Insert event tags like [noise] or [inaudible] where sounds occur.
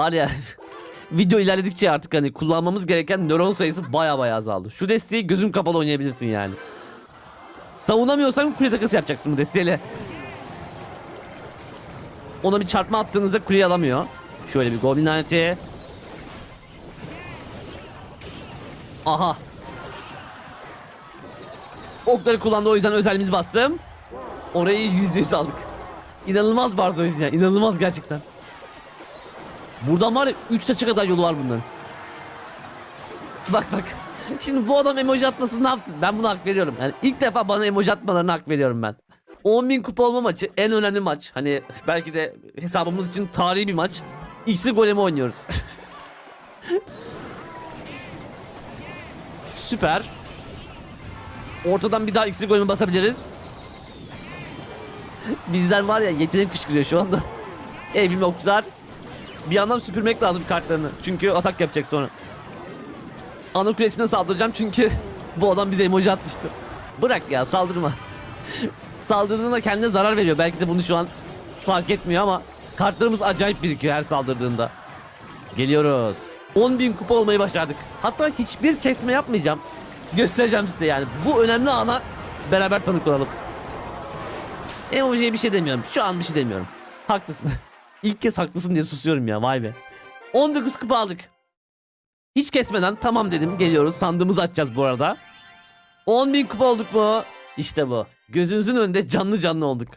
Var ya [laughs] video ilerledikçe artık hani kullanmamız gereken nöron sayısı baya baya azaldı. Şu desteği gözün kapalı oynayabilirsin yani. Savunamıyorsan kule takası yapacaksın bu desteğiyle. Ona bir çarpma attığınızda kuleyi alamıyor. Şöyle bir goblin laneti. Aha. Okları kullandı o yüzden özelimiz bastım. Orayı yüzde yüz aldık. İnanılmaz Barzo'yuz ya. İnanılmaz gerçekten. Buradan var ya 3 taça kadar yolu var bunların. Bak bak. Şimdi bu adam emoji atmasın ne yapsın? Ben buna hak veriyorum. Yani ilk defa bana emoji atmalarına hak veriyorum ben. 10.000 kupa olma maçı en önemli maç. Hani belki de hesabımız için tarihi bir maç. İksir golemi oynuyoruz. [laughs] Süper. Ortadan bir daha iksir golemi basabiliriz. Bizden var ya yetenek fışkırıyor şu anda. Evrim okçular. Bir yandan süpürmek lazım kartlarını. Çünkü atak yapacak sonra. Ana kulesine saldıracağım çünkü [laughs] bu adam bize emoji atmıştı. Bırak ya saldırma. [laughs] Saldırdığında kendine zarar veriyor. Belki de bunu şu an fark etmiyor ama kartlarımız acayip birikiyor her saldırdığında. Geliyoruz. 10.000 kupa olmayı başardık. Hatta hiçbir kesme yapmayacağım. Göstereceğim size yani. Bu önemli ana beraber tanık olalım. Emoji'ye bir şey demiyorum. Şu an bir şey demiyorum. Haklısın. [laughs] İlk kez haklısın diye susuyorum ya vay be. 19 kupa aldık. Hiç kesmeden tamam dedim geliyoruz. Sandığımızı açacağız bu arada. 10.000 kupa olduk mu? İşte bu. Gözünüzün önünde canlı canlı olduk.